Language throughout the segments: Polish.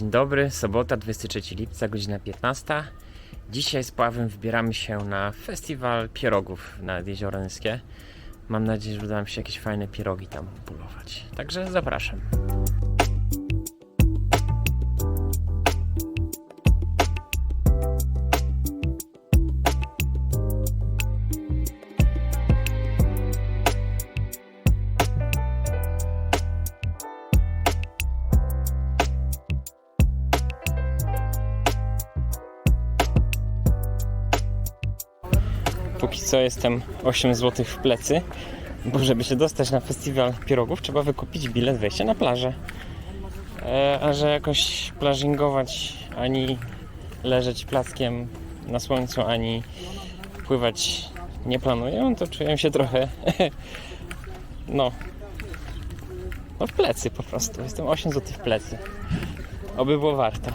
Dzień dobry, sobota 23 lipca, godzina 15. Dzisiaj z Pławem wybieramy się na festiwal pierogów nad Jezioro. Mam nadzieję, że uda nam się jakieś fajne pierogi tam polować. Także zapraszam. Póki co jestem 8 zł w plecy, bo żeby się dostać na festiwal pierogów, trzeba wykupić bilet wejścia na plażę. E, a że jakoś plażingować ani leżeć plackiem na słońcu, ani pływać nie planuję, to czuję się trochę no no w plecy po prostu. Jestem 8 zł w plecy. Oby było warto.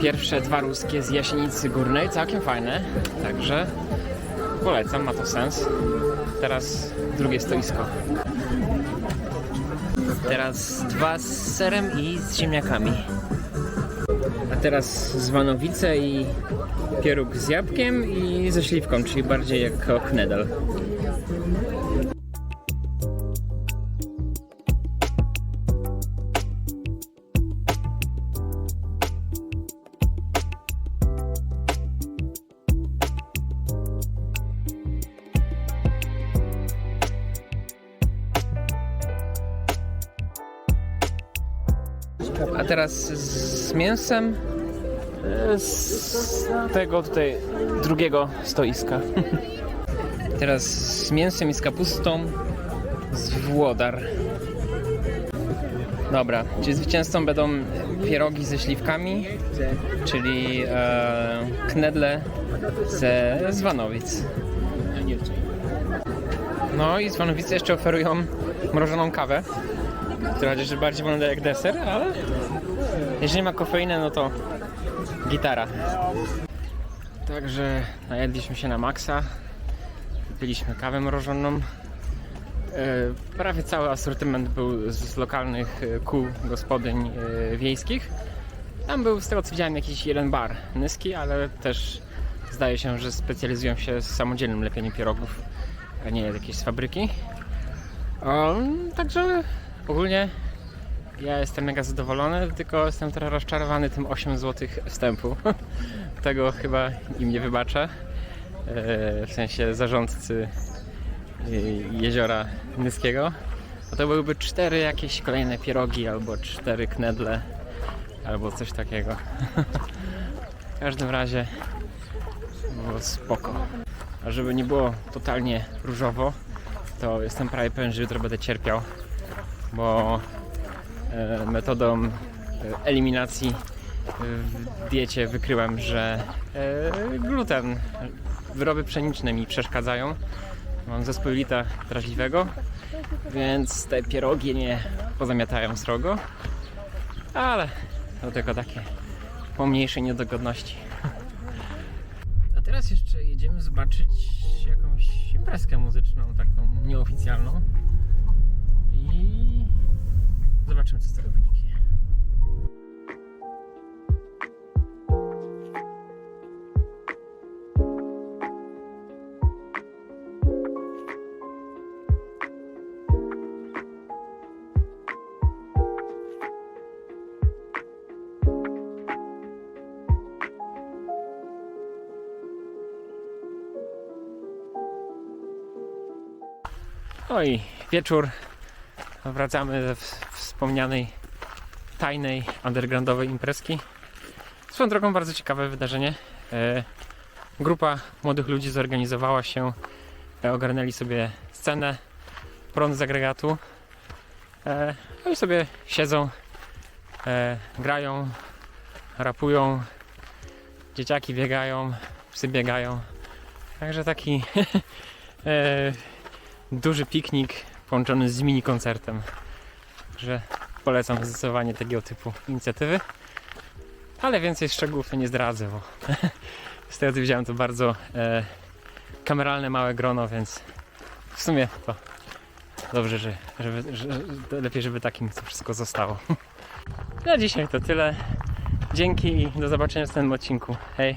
Pierwsze dwa ruskie z Jasienicy Górnej, całkiem fajne, także polecam, ma to sens. Teraz drugie stoisko. Teraz dwa z serem i z ziemniakami. A teraz zwanowice i pieróg z jabłkiem i ze śliwką, czyli bardziej jak knedel. A teraz z mięsem z tego tutaj drugiego stoiska. Teraz z mięsem i z kapustą z Włodar. Dobra, czyli zwycięzcą będą pierogi ze śliwkami, czyli e, knedle ze Zwanowic. No i Zwanowice jeszcze oferują mrożoną kawę, która chociaż bardziej wygląda jak deser, ale jeżeli ma kofeinę, no to gitara. Także najedliśmy się na maksa, piliśmy kawę mrożoną. E, Prawie cały asortyment był z lokalnych e, kół gospodyń e, wiejskich. Tam był, z tego co widziałem, jakiś jeden bar nyski, ale też zdaje się, że specjalizują się w samodzielnym lepieniu pierogów, a nie jakieś z fabryki. Um, także ogólnie ja jestem mega zadowolony, tylko jestem trochę rozczarowany tym 8 zł wstępu. Tego chyba im nie wybaczę. E, W sensie zarządcy e, jeziora Nyskiego. A to byłyby cztery jakieś kolejne pierogi, albo cztery knedle, albo coś takiego. W każdym razie było spoko. A żeby nie było totalnie różowo, to jestem prawie pewien, że jutro będę cierpiał, bo e, metodą e, eliminacji w diecie wykryłem, że e, gluten, wyroby pszeniczne mi przeszkadzają. Mam zespół lita drażliwego, więc te pierogi nie pozamiatają srogo, ale to tylko takie pomniejsze niedogodności. A teraz jeszcze jedziemy zobaczyć jakąś imprezkę muzyczną, taką nieoficjalną. Zobaczymy, co z tego wyniknie. No i wieczór. Wracamy ze wspomnianej tajnej undergroundowej imprezki. Swoją drogą bardzo ciekawe wydarzenie. E, grupa młodych ludzi zorganizowała się e, ogarnęli sobie scenę, prąd z agregatu. E, no i sobie siedzą, grają, rapują, dzieciaki biegają, psy biegają. Także taki duży piknik połączony z mini koncertem. Także polecam zdecydowanie tego typu inicjatywy. Ale więcej szczegółów to nie zdradzę, bo co widziałem to bardzo e, kameralne małe grono, więc w sumie to dobrze, że, żeby, że lepiej, żeby takim to wszystko zostało. Na dzisiaj to tyle. Dzięki i do zobaczenia w następnym odcinku. Hej!